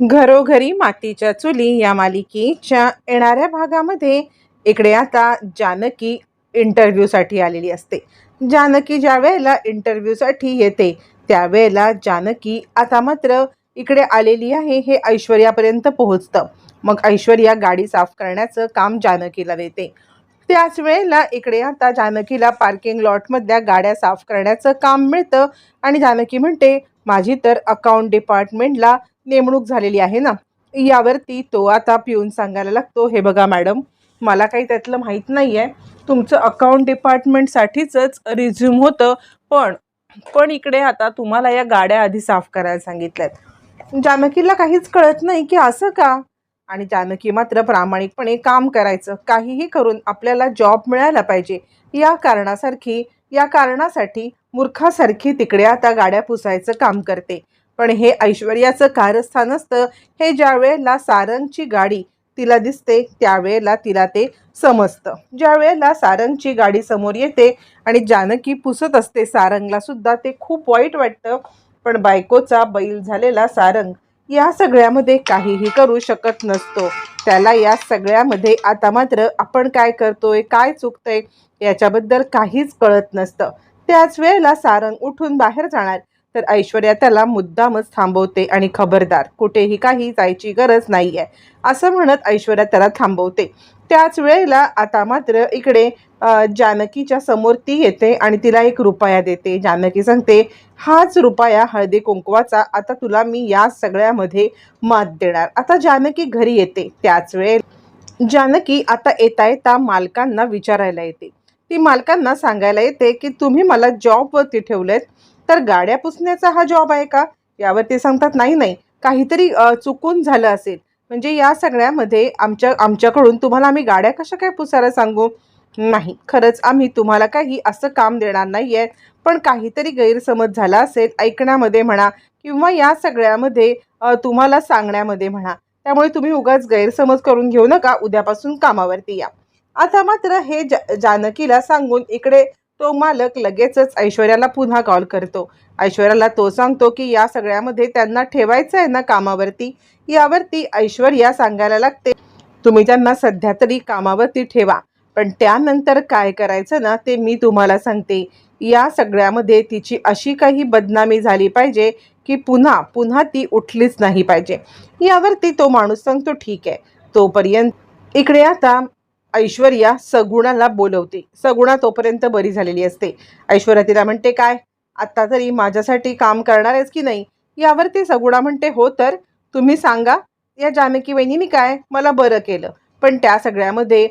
घरोघरी मातीच्या चुली या मालिकेच्या येणाऱ्या भागामध्ये इकडे आता जानकी इंटरव्ह्यूसाठी आलेली असते. जानकी ज्या वेळेला इंटरव्ह्यूसाठी येते त्यावेळेला जानकी आता मात्र इकडे आलेली आहे हे ऐश्वर्यापर्यंत पोहोचतं. मग ऐश्वर्या गाडी साफ करण्याचं काम जानकीला देते. त्याच वेळेला इकडे आता जानकीला पार्किंग लॉटमधल्या गाड्या साफ करण्याचं काम मिळतं आणि जानकी म्हणते माझी तर अकाउंट डिपार्टमेंटला नेमणूक झालेली आहे ना. यावरती तो आता पिऊन सांगायला लागतो. हे बघा मॅडम मला काही त्यातलं माहीत नाही आहे तुमचं अकाउंट डिपार्टमेंटसाठीच रिझ्यूम होतं पण पण इकडे आता तुम्हाला या गाड्या आधी साफ करायला सांगितल्यात. जानकीला काहीच कळत नाही की असं का? आणि जानकी मात्र प्रामाणिकपणे काम करायचं. काहीही करून आपल्याला जॉब मिळायला पाहिजे. या कारणासारखी या कारणासाठी मूर्खासारखी तिकडे आता गाड्या पुसायचं काम करते. पण हे ऐश्वर्याचं कारस्थान असतं. हे ज्या वेळेला सारंगची गाडी तिला दिसते त्यावेळेला तिला ते समजतं. ज्या वेळेला सारंगची गाडी समोर येते आणि जानकी पुसत असते सारंगला सुद्धा ते खूप वाईट वाटतं. पण बायकोचा बैल झालेला सारंग या सगळ्यामध्ये काहीही करू शकत नसतो. त्याला या सगळ्यामध्ये आता मात्र आपण काय करतोय काय चुकतंय याच्याबद्दल काहीच कळत नसतं. त्याच वेळेला सारंग उठून बाहेर जाणार. तर ऐश्वर्या त्याला मुद्दामच थांबवते आणि खबरदार कुठेही काही जायची गरज नाही आहे असं म्हणत ऐश्वर्या त्याला थांबवते. त्याच वेळेला आता मात्र इकडे जानकीच्या समोर ती येते आणि तिला एक रुपया देते. जानकी सांगते हाच रुपया हळदी कुंकवाचा आता तुला मी या सगळ्यामध्ये मात देणार. आता जानकी घरी येते. त्याच वेळेला जानकी आता येता येता मालकांना विचारायला येते. ती मालकांना सांगायला येते की तुम्ही मला जॉबवरती ठेवलेत तर गाड्या पुसण्याचा हा जॉब आहे का? यावर ते सांगतात नाही नाही. काहीतरी चुकून झालं असेल. म्हणजे या सगळ्यामध्ये आमच्या आमच्याकडून तुम्हाला आम्ही गाड्या कशा काय पुसायला सांगू? नाही. खरंच आम्ही तुम्हाला काही असं काम देणार नाही आहे पण काहीतरी गैरसमज झाला असेल ऐकण्यामध्ये म्हणा किंवा या सगळ्यामध्ये तुम्हाला सांगण्यामध्ये म्हणा. त्यामुळे तुम्ही उगाच गैरसमज करून घेऊ नका. उद्यापासून कामावरती या. आता मात्र हे जा जानकीला सांगून इकडे तो मालक लगेचच ऐश्वर्याला पुन्हा कॉल करतो. ऐश्वर्याला तो सांगतो की या सगळ्यामध्ये त्यांना ठेवायचं आहे ना कामावरती? यावरती ऐश्वर्या सांगायला लागते तुम्ही त्यांना सध्या तरी कामावरती ठेवा पण त्यानंतर काय करायचं ना ते मी तुम्हाला सांगते. या सगळ्यामध्ये तिची अशी काही बदनामी झाली पाहिजे की पुन्हा पुन्हा ती उठलीच नाही पाहिजे. यावरती तो माणूस सांगतो ठीक आहे तोपर्यंत इकडे आता ऐश्वर्या सगुणाला बोलवते. सगुणा तोपर्यंत बरी झालेली असते. ऐश्वर्या तिला म्हणते काय? आत्ता तरी माझ्यासाठी काम करणार आहेस की नाही? यावरती सगुणा म्हणते हो तर. तुम्ही सांगा. या जानकी वहिनीने काय? मला बरं केलं. पण त्या सगळ्यामध्ये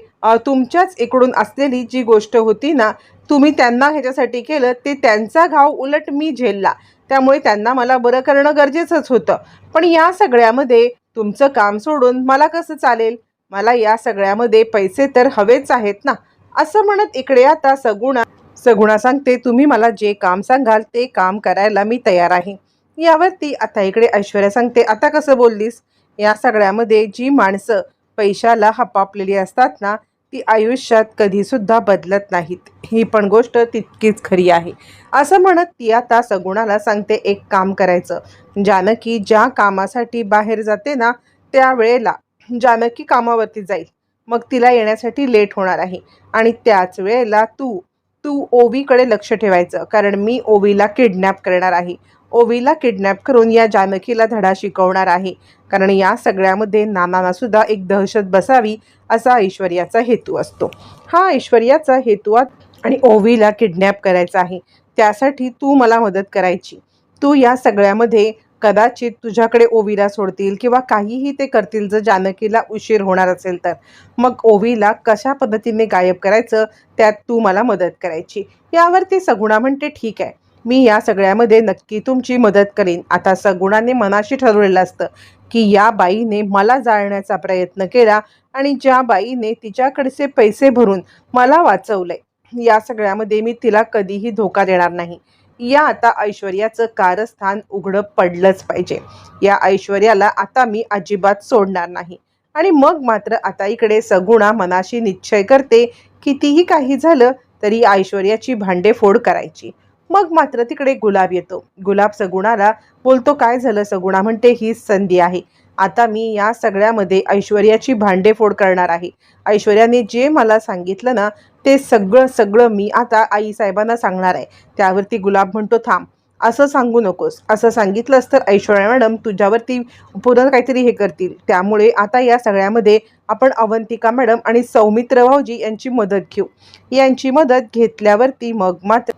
तुमच्याच इकडून असलेली जी गोष्ट होती ना तुम्ही त्यांना ह्याच्यासाठी केलं ते त्यांचा घाव उलट मी झेलला. त्यामुळे त्यांना मला बरं करणं गरजेचंच होतं. पण या सगळ्यामध्ये तुमचं काम सोडून मला कसं चालेल? मला या सगळ्यामध्ये पैसे तर हवेच आहेत ना? असं म्हणत इकडे आता सगुणा सगुणा सांगते तुम्ही मला जे काम सांगाल ते काम करायला मी तयार आहे. यावरती आता इकडे ऐश्वर्या सांगते आता कसं बोललीस? या सगळ्यामध्ये जी माणसं पैशाला हपापलेली असतात ना ती आयुष्यात कधीसुद्धा बदलत नाहीत. ही पण गोष्ट तितकीच खरी आहे. असं म्हणत ती आता सगुणाला सांगते एक काम करायचं. जानकी ज्या कामासाठी बाहेर जाते ना त्यावेळेला जानकी कामावरती जाईल. मग तिला येण्यासाठी लेट होणार आहे. आणि त्याच वेळेला तू तू ओवीकडे लक्ष ठेवायचं. कारण मी ओवीला किडनॅप करणार आहे. ओवीला किडनॅप करून या जानकीला धडा शिकवणार आहे. कारण या सगळ्यामध्ये नानानासुद्धा एक दहशत बसावी असा ऐश्वर्याचा हेतू असतो. हा ऐश्वर्याचा हेतू आणि ओवीला किडनॅप करायचा आहे. त्यासाठी तू मला मदत करायची. तू या सगळ्यामध्ये कदाचित तुझ्याकडे ओवीला सोडतील किंवा काहीही ते करतील जर जानकीला उशीर होणार असेल तर. मग ओवीला कशा पद्धतीने गायब करायचं? त्यात तू मला मदत करायची. यावरती सगुणा म्हणते ठीक आहे. मी या सगळ्यामध्ये नक्की तुमची मदत करीन. आता सगुणाने मनाशी ठरवलेलं असतं की या बाईने मला जाळण्याचा प्रयत्न केला आणि ज्या बाईने तिच्याकडचे पैसे भरून मला वाचवले. या सगळ्यामध्ये मी तिला कधीही धोका देणार नाही. या आता ऐश्वर्याचं कारस्थान उघडं पडलंच पाहिजे. या ऐश्वर्याला आता मी अजिबात सोडणार नाही. आणि मग मात्र आता इकडे सगुणा मनाशी निश्चय करते कितीही काही झालं तरी ऐश्वर्याची भांडेफोड करायची. मग मात्र तिकडे गुलाब येतो. गुलाब सगुणाला बोलतो काय झालं सगुणा? म्हणते हीच संधी आहे. आता मी या सगळ्यामध्ये ऐश्वर्याची भांडेफोड करणार आहे. ऐश्वर्याने जे मला सांगितलं ना ते सगळं सगळं मी आता आईसाहेबांना सांगणार आहे. त्यावरती गुलाब म्हणतो थांब असं सांगू नकोस. असं सांगितलंस तर ऐश्वर्या मॅडम तुझ्यावरती पुन्हा काहीतरी हे करतील. त्यामुळे आता या सगळ्यामध्ये आपण अवंतिका मॅडम आणि सौमित्र भाऊजी यांची मदत घेऊ. यांची मदत घेतल्यावरती मग मात्र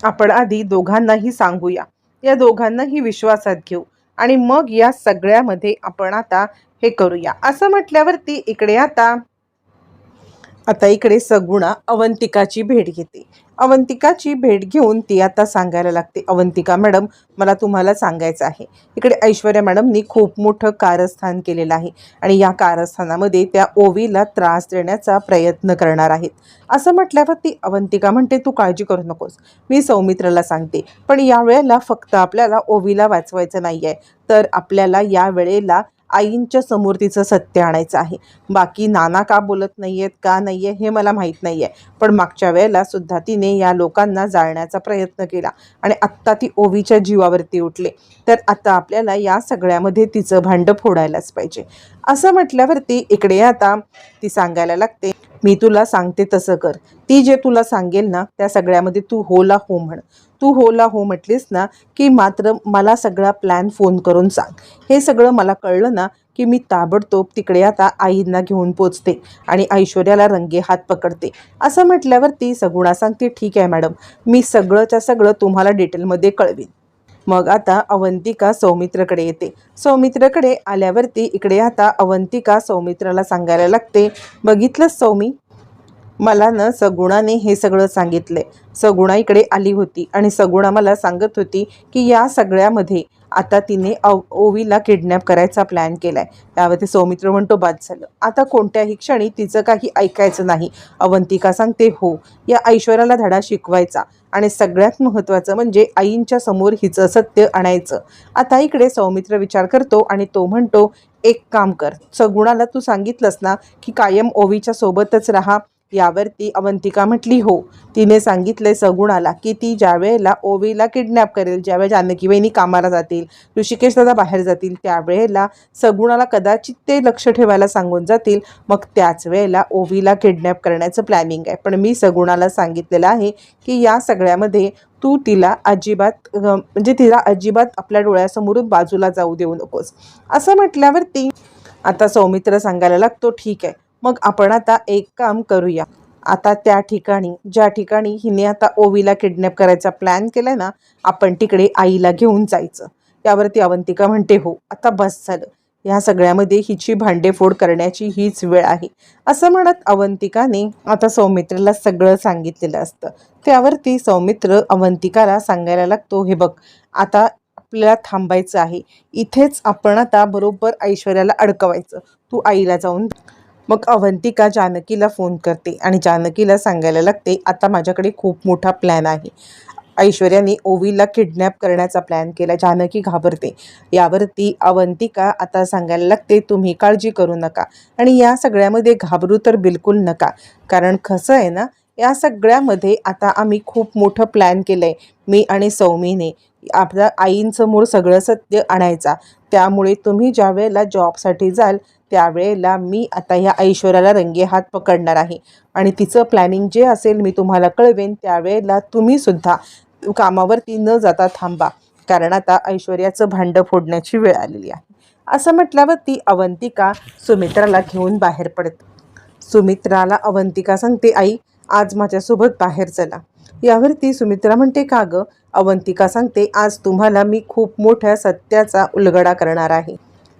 आपण आधी दोघांनाही सांगूया. या दोघांनाही विश्वासात घेऊ. आणि मग या सगळ्यामध्ये आपण आता हे करूया. असं म्हटल्यावरती इकडे आता आता इकडे सगुणा अवंतिकाची भेट घेते. अवंतिकाची भेट घेऊन ती आता सांगायला लागते. अवंतिका मॅडम मला तुम्हाला सांगायचं आहे. इकडे ऐश्वर्या मॅडमनी खूप मोठं कारस्थान केलेलं आहे आणि या कारस्थानामध्ये त्या ओवीला त्रास देण्याचा प्रयत्न करणार आहेत. असं म्हटल्यावर ती अवंतिका म्हणते तू काळजी करू नकोस. मी सौमित्रला सांगते. पण या वेळेला फक्त आपल्याला ओवीला वाचवायचं नाही आहे तर आपल्याला या वेळेला आईंच्या समोर तिचं सत्य आणायचं आहे. बाकी नाना का बोलत नाही आहेत का नाही आहे हे मला माहीत नाही आहे पण मागच्या वेळेला सुद्धा तिने या लोकांना जाळण्याचा प्रयत्न केला आणि आत्ता ती ओवीच्या जीवावरती उठले. तर आता आपल्याला या सगळ्यामध्ये तिचं भांडं फोडायलाच पाहिजे. असं म्हटल्यावरती इकडे आता ती सांगायला लागते मी तुला सांगते तसं कर. ती जे तुला सांगेल ना त्या सगळ्यामध्ये तू होला हो म्हण. तू होला हो म्हटलीस ना की मात्र मला सगळा प्लॅन फोन करून सांग. हे सगळं मला कळलं ना की मी ताबडतोब तिकडे आता आईंना घेऊन पोचते आणि ऐश्वर्याला रंगे हात पकडते. असं म्हटल्यावरती सगुणा सांगते ठीक आहे मॅडम मी सगळंच्या सगळं तुम्हाला डिटेलमध्ये कळवीन. मग आता अवंतिका सौमित्रकडे येते. सौमित्रकडे आल्यावरती इकडे आता अवंतिका सौमित्राला सांगायला लागते बघितलंच सौमी? मला ना सगुणाने हे सगळं सांगितलंय. सगुणा इकडे आली होती. आणि सगुणा मला सांगत होती की या सगळ्यामध्ये आता तिने अव ओवीला किडनॅप करायचा प्लॅन केलाय. त्यावरती सौमित्र म्हणतो बाद झालं. आता कोणत्याही क्षणी तिचं काही ऐकायचं नाही. अवंतिका सांगते हो या ऐश्वर्याला धडा शिकवायचा. आणि सगळ्यात महत्त्वाचं म्हणजे आईंच्या समोर हिचं सत्य आणायचं. आता इकडे सौमित्र विचार करतो आणि तो म्हणतो एक काम कर. सगुणाला तू सांगितलंस ना की कायम ओवीच्या सोबतच राहा. यावरती अवंतिका म्हटली हो. तिने सांगितले सगुणाला की ती ज्यावेळेला ओवीला किडनॅप करेल ज्यावेळेस जानकी वहिनी कामाला जातील ऋषिकेश दादा बाहेर जातील त्यावेळेला सगुणाला कदाचित ते लक्ष ठेवायला सांगून जातील. मग त्याच वेळेला ओवीला किडनॅप करण्याचं प्लॅनिंग आहे. पण मी सगुणाला सांगितलेलं आहे की या सगळ्यामध्ये तू तिला अजिबात म्हणजे तिला अजिबात आपल्या डोळ्यासमोरून बाजूला जाऊ देऊ नकोस. असं म्हटल्यावरती आता सौमित्र सांगायला लागतो ठीक आहे. मग आपण आता एक काम करूया. आता त्या ठिकाणी ज्या ठिकाणी हिने आता ओवीला किडनॅप करायचा प्लॅन केलाय ना आपण तिकडे आईला घेऊन जायचं. त्यावरती अवंतिका म्हणते हो आता बस झालं. ह्या सगळ्यामध्ये हिची भांडेफोड करण्याची हीच वेळ आहे. असं म्हणत अवंतिकाने आता सौमित्रला सगळं सांगितलेलं असतं. त्यावरती सौमित्र अवंतिकाला सांगायला लागतो हे बघ आता आपल्याला थांबायचं आहे. इथेच आपण आता बरोबर ऐश्वर्याला अडकवायचं. तू आईला जाऊन मग अवंतिका जानकीला फोन करते आणि जानकीला सांगायला लागते आता माझ्याकडे खूप मोठा प्लॅन आहे. ऐश्वर्याने ओवीला किडनॅप करण्याचा प्लॅन केला. जानकी घाबरते. यावरती अवंतिका आता सांगायला लागते तुम्ही काळजी करू नका आणि या सगळ्यामध्ये घाबरू तर बिलकुल नका. कारण कसं आहे ना या सगळ्यामध्ये आता आम्ही खूप मोठं प्लॅन केलं आहे मी आणि सौमीने. आपल्या आईंसमोर सगळं सत्य आणायचा. त्यामुळे तुम्ही ज्या वेळेला जॉबसाठी जाल त्यावेळेला मी आता ह्या ऐश्वर्याला रंगे हात पकडणार आहे. आणि तिचं प्लॅनिंग जे असेल मी तुम्हाला कळवेन त्यावेळेला तुम्हीसुद्धा कामावरती न जाता थांबा. कारण आता ऐश्वर्याचं भांडं फोडण्याची वेळ आलेली आहे. असं म्हटल्यावर ती अवंतिका सुमित्राला घेऊन बाहेर पडते. सुमित्राला अवंतिका सांगते आई आज माझ्यासोबत बाहेर चला. यावरती सुमित्रा म्हणते का गं? अवंतिका सांगते आज तुम्हाला मी खूप मोठ्या सत्याचा उलगडा करणार आहे.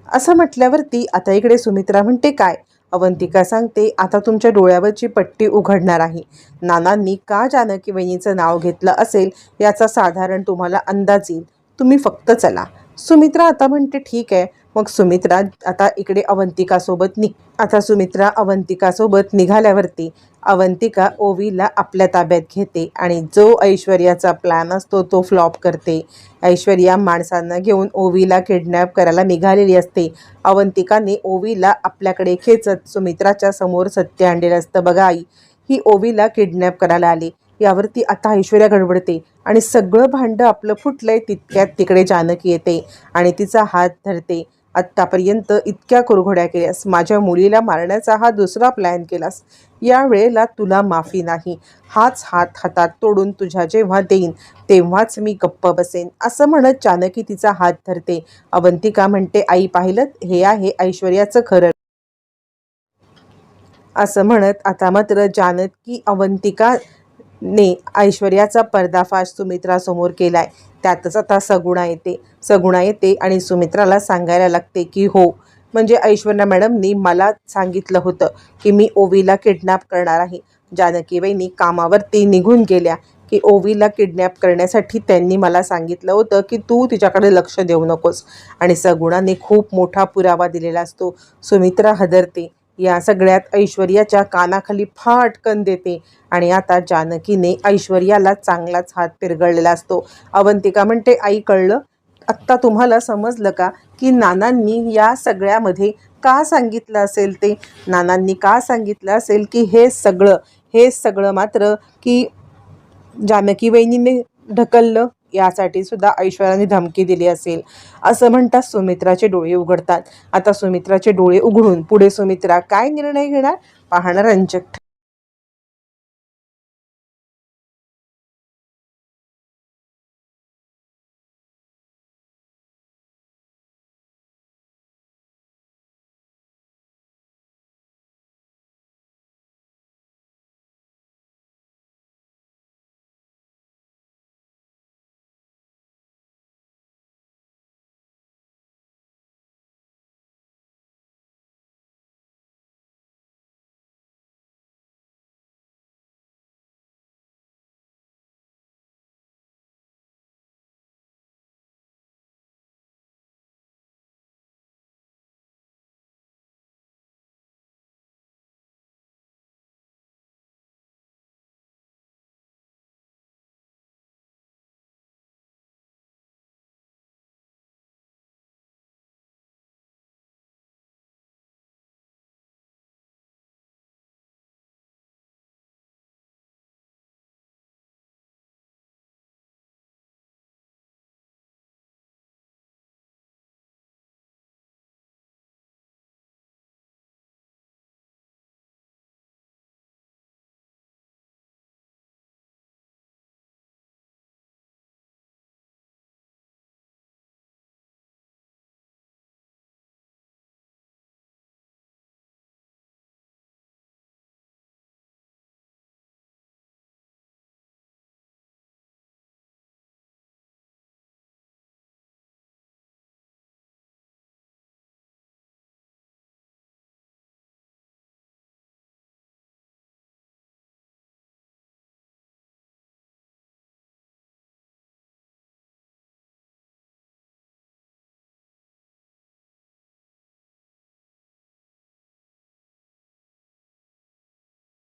असं म्हटल्यावरती आता इकडे सुमित्रा म्हणते काय? अवंतिका सांगते आता तुमच्या डोळ्यावरची पट्टी उघडणार आहे. नानांनी का जानकी वहिनीचं नाव घेतलं असेल याचा साधारण तुम्हाला अंदाज येईल. तुम्ही फक्त चला. सुमित्रा आता म्हणते ठीक आहे. मग सुमित्रा आता इकडे अवंतिकासोबत निघ. आता सुमित्रा अवंतिकासोबत निघाल्यावरती अवंतिका ओवीला आपल्या ताब्यात घेते आणि जो ऐश्वर्याचा प्लॅन असतो तो फ्लॉप करते. ऐश्वर्या माणसांना घेऊन ओवीला किडनॅप करायला निघालेली असते. अवंतिकाने ओवीला आपल्याकडे खेचत सुमित्राच्या समोर सत्य आणलेलं असतं. बघा आई ही ओवीला किडनॅप करायला आली. यावरती आता ऐश्वर्या गडबडते आणि सगळं भांडं आपलं फुटलंय तितक्यात तिकडे जानकी येते आणि तिचा हात धरते. आत्तापर्यंत इतक्या कुरघोड्या केल्यास माझ्या मुलीला मारण्याचा हा दुसरा प्लॅन केलास या वेळेला तुला माफी नाही. हाच हात हातात तोडून तुझ्या जेव्हा देईन तेव्हाच मी गप्प बसेन असं म्हणत जानकी तिचा हात धरते. अवंतिका म्हणते आई पाहिलं? हे आहे ऐश्वर्याचं खरं. असं म्हणत आता मात्र जानकी अवंतिका ने ऐश्वर्याचा पर्दाफाश सुमित्रासमोर केलाय. त्यातच आता सगुणा येते. सगुणा येते आणि सुमित्राला सांगायला लागते की हो म्हणजे ऐश्वर्या मॅडमनी मला सांगितलं होतं की मी ओवीला किडनॅप करणार आहे. जानकीबाईंनी कामावरती निघून गेल्या की ओवीला किडनॅप करण्यासाठी त्यांनी मला सांगितलं होतं की तू तिच्याकडे लक्ष देऊ नकोस. आणि सगुणाने खूप मोठा पुरावा दिलेला असतो. सुमित्रा हदरते. या सगळ्यात ऐश्वर्याच्या कानाखाली फाटकन देते. आणि आता जानकीने ऐश्वर्याला चांगलाच हात पिरगळलेला असतो. अवंतिका म्हणते आई कळलं? आत्ता तुम्हाला समजलं का की नानांनी या सगळ्यामध्ये का सांगितलं असेल ते? नानांनी का सांगितलं असेल की हे सगळं हे सगळं मात्र की जानकी वहिनीने ढकललं? यासाठी सुद्धा ऐश्वर्याने धमकी दिली असेल. असं म्हणतात सुमित्राचे डोळे उघडतात. आता सुमित्राचे डोळे उघडून पुढे सुमित्रा काय निर्णय घेणार? पाहणं रंजक